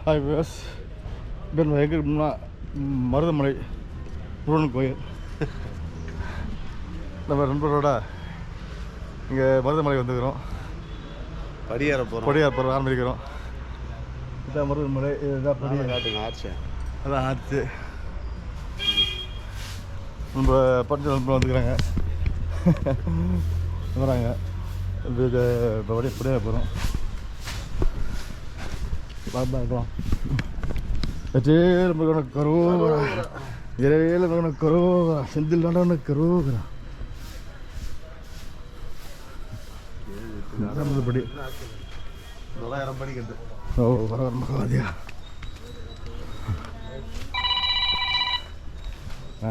Hi விவஸ் இப்போ நம்ம எங்கே இருக்கோம்னா ம், மருதமலை முருகன் கோயில் நம்ம நண்பரோட இங்கே மருதமலை வந்துக்கிறோம் படியேற போகிறோம் கொடியார் பருவம் ஆரம்பிக்கிறோம். இதான் மருதமலை இதுதான் ஆச்சு. அதான் ஆச்சு. நம்ம படித்த நண்பர் வந்துக்கிறாங்க. வராங்க. இது இப்போ அப்படியே படியாக போகிறோம் பாபா இருக்கலாம் எட்டேல மகன கரோகரா. இரவேல மகன கரோகரா. செந்தில் நடன கரோகரா. படி தொள்ளாயிரம் படி. கட்டு ஓ வர வர மகாதியா ஆ.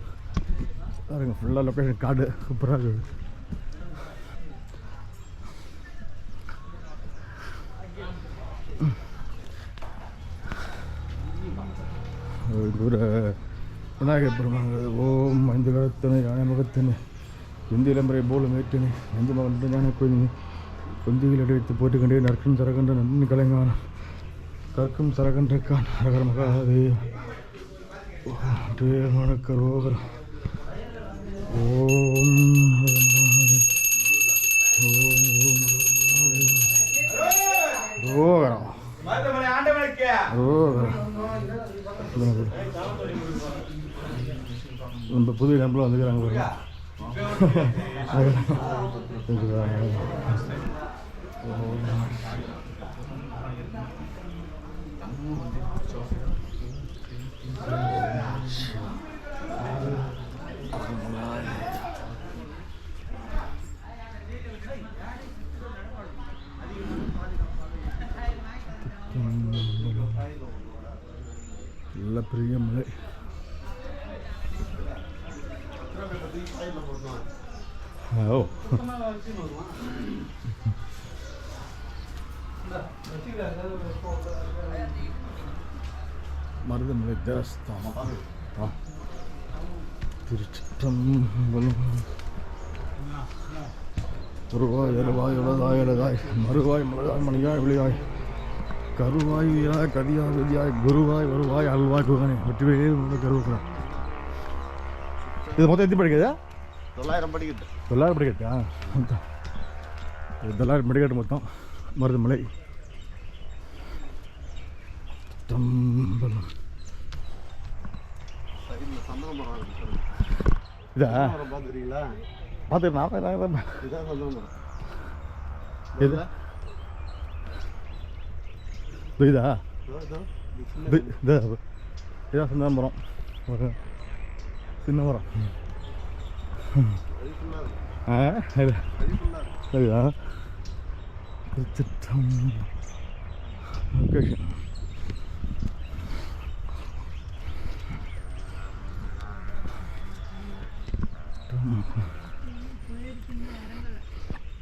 கீழே பாருங்க ஃபுல்லாக லொக்கேஷன் காடு. சூப்பராக இருக்குது. ஒரு விநாயகர் பெருமாங்க ஓம் ஐந்து கரத்தனை யானை முகத்தனை இந்தியிலம்பரை போல மேட்டினை எந்த மகன் ஞான கோயிலினை குந்தியில் அடித்து போட்டுக்கொண்டே நற்கும் சரகன்ற நன்மை கலைஞான கற்கும் சரகன்றக்கான் ஹரகர மகாதேவ். தேவனக்கரோகர ஓம் ரோகரம் நம்ம புது டெம்பிள் வந்துக்கிறாங்க நல்ல பெரிய மலை ஓ மருதமலை தேவஸ்தானம். திருச்சிற்றம்பலம். உருவாய் எழுவாய் உலதாய் எழுதாய் மறுவாய் மலதாய் மணியாய் விழியாய் கருவாய் உயிராய் கதியாய் விதியாய் குருவாய் வருவாய் அல்வாய் குகனே வெற்றிவே கருவுக்கிறான் இது மொத்தம் எத்தி படிக்கிறதா தொள்ளாயிரம் படிக்கட்டு. தொள்ளாயிரம் படிக்கட்டா தொள்ளாயிரம் படிக்கட்டு மொத்தம். மருதமலை. தம்பலம். இதா? பார்த்துட்டு நான் தான் இதான் சந்தன மரம் எது இதா இதோ, இதோ. இது சின்ன இது இதா இதான் சின்ன மரம் ஒரு சின்ன மரம் வழி ஃபுல்லாக இருக்கு ஆ இது வழி ஃபுல்லாக இருக்கு சரியா திருச்சிற்றம் லொக்கேஷன் எங்க போடுறாங்க அங்க மேல இது போடுறாங்க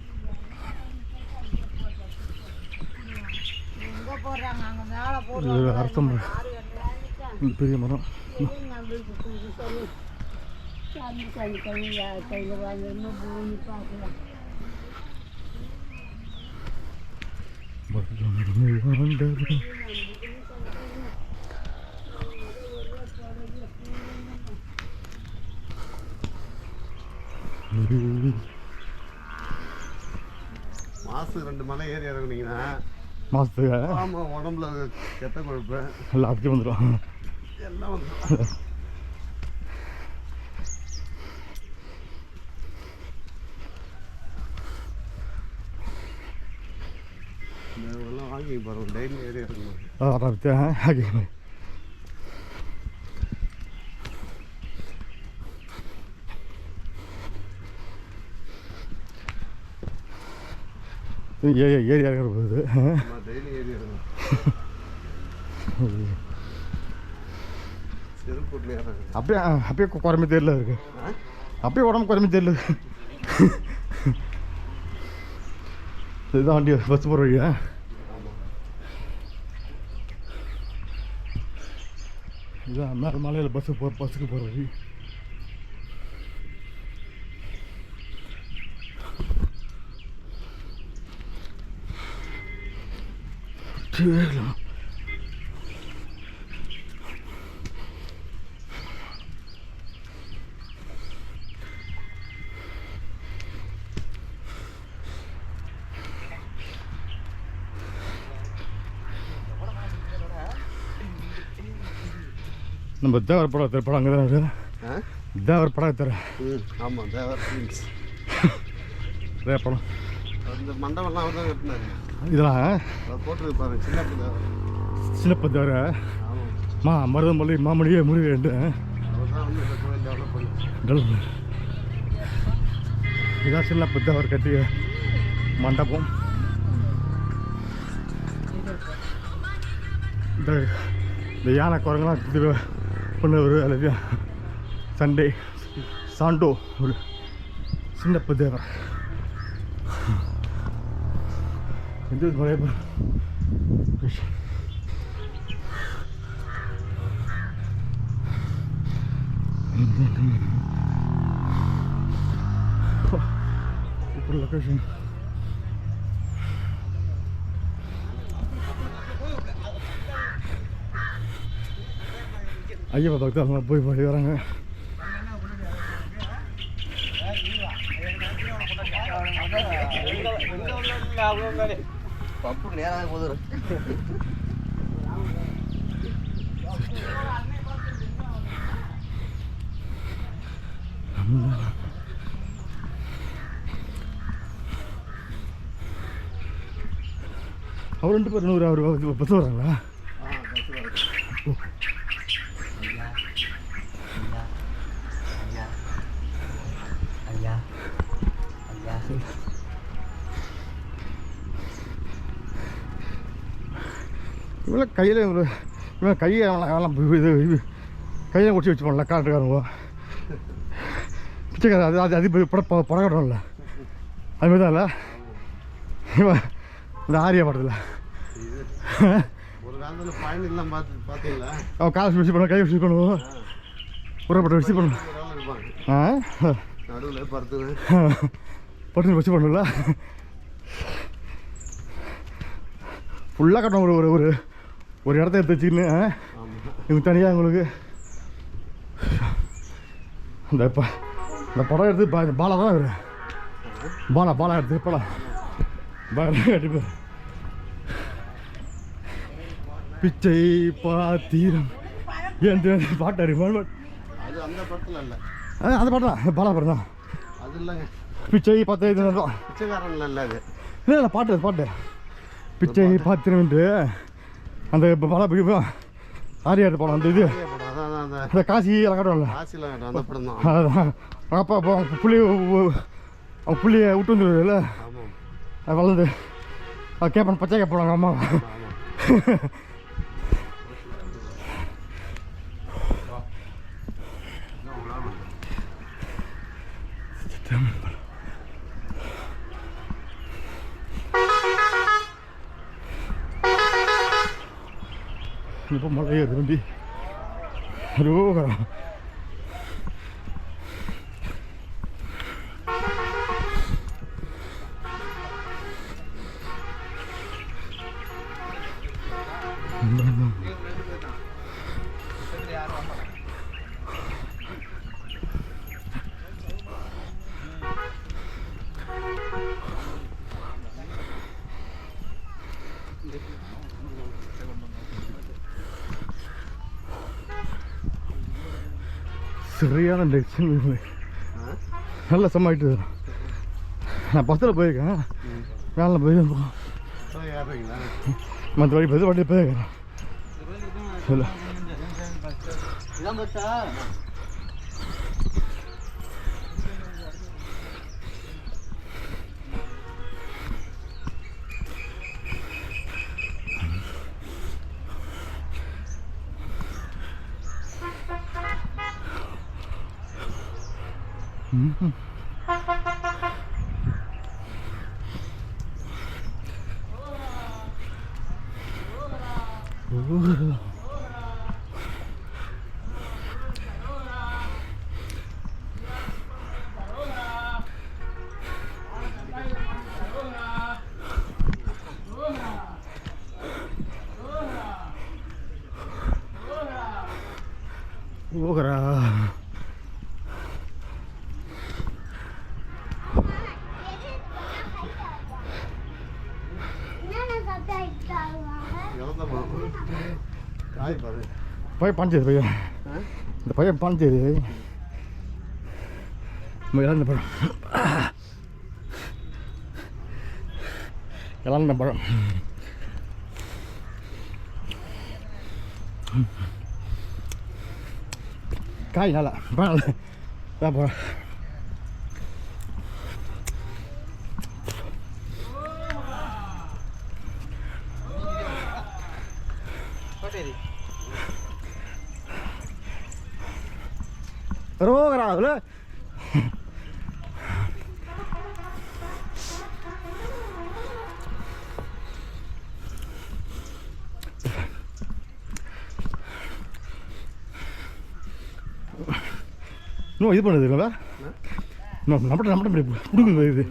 அரச மரம் இந்த பெரிய மரம் சாமி கண்ணு கண்ணு இது அரச மரம் பெரிய மரம். மாசு ரெண்டு மலை ஏறி இறங்குனீங்கன்னா மாசத்துக்கு? ஆமாம் உடம்புல கெட்ட கொழுப்பு. எல்லாம் அப்படியே வந்துடும் எல்லாம் வந்து இதெல்லாம் வாங்கி பாருங்க. டெய்லி ஏறி இறங்கணும். ஆரம்பித்தேன் ಹಾಗೆ ஏ ஏறி இறங்குற போகுது டெய்லி அப்படியே அப்படியே குறைமை தெரியல இருக்கு. அப்படியே உடம்பு குறைமை தெரியல இதுதான் வண்டி பஸ் போகிற வழியா? இதுதான் மேலே மலையில் பஸ்ஸு போ பஸ்ஸுக்கு போகிற வழி. சரி நம்ம தேவர் படம் எடுத்த படம் அங்கே தான் இருக்குது தேவர் படம் ம் ஆமாம் தேவர் படம். அந்த மண்டபம்லாம் அவர் தான் கட்டினாரு இதெல்லாம் அவர் போட்டுருப்பாரு சின்ன தேவர ஆமாம் மா மருதமல்லி மாமணியே முருகன் அவர் தான் வந்து இந்த கோயில் டெவலப் பண்ணி. டெவலப் இதான் சின்னப்ப தேவர் கட்டிய மண்டபம். இந்த இந்த யானை குரங்கெல்லாம் இது பண்ணவர் அல்லது சண்டே சாண்டோ ஒரு 근데 그래도 ऊपर लोकेशन आइए बताओ तो हमारा பப்பு நேராக போதும் அவர் ரெண்டு பேர் நூறு அவர் பத்து வராங்களா ஆ பஸ் வரும் இவங்கள கையில் ஒரு இவன் கையை அவெல்லாம் இது இது கையில் வச்சு வச்சுப்பான்ல காட்டுக்காரங்க. பிச்சைக்கார அது அது அது பட படகட்டம்ல. அது மாதிரி தான் இல்லை? இவன் இந்த ஆரியா படத்தில். அவன் காசு வச்சு பண்ணுவோம் கை வச்சு பண்ணுவோம் உரப்பட்ட வச்சு பண்ணுவோம் ஆ? பட்டு வச்சு பண்ணல ஃபுல்லாக கட்டணும் ஒரு ஒரு ஒரு இடத்த எடுத்து வச்சுக்கின்னு இவங்க தனியாக உங்களுக்கு. இந்த ப இந்த படம் எடுத்து பா பாலா தான் இவரு. பாலா பாலா எடுத்து படம் கட்டிப்பார் பிச்சை பாத்தீரம். ஏன் பாட்டாரு அது அந்த படத்தில் இல்லை அந்த பாட்டு தான் பாலா படம் தான். அது இல்லைங்க. பிச்சை பாத்து தான். பிச்சைக்காரன்ல இல்லை அது. இல்லை இல்லை பாட்டு பாட்டு. பிச்சை பாத்திரம்ன்ட்டு அந்த பல ஆரியாடு படம் அந்த இது. அந்த காசி எல்லாம் காட்டுவாங்கல்ல. காசியில் அந்த படம் தான். அதுதான் அப்பா அப்போ அவங்க புள்ளி அவங்க புள்ளியை விட்டு ஆமாம் அது வளர்ந்து அது கேட்பான் பச்சை கேட்பாங்க அம்மா. ஆமாம் இப்போ மழை ஏறுது வண்டி ரோகரம் சரியான டெக்ஷன் நல்ல சமாயிட்டு நான் பஸ்ஸில் போயிருக்கேன். வேலை போயிருக்கேன் ஸோ மற்ற வழி பஸ் வண்டியில் போயிருக்கேன் இல்லை இதான் பச்சா பையன் பாஞ்சது பையன். இந்த பையன் பாஞ்சது நம்ம இழந்த பழம். இழந்த பழம். காய் நல்லா. பழம் தான் போகிறேன் ரோகரா அதில் இன்னும் இது பண்ணுது இல்லை நம்மகிட்ட நம்மகிட்ட இப்படி பிடுங்குது இது.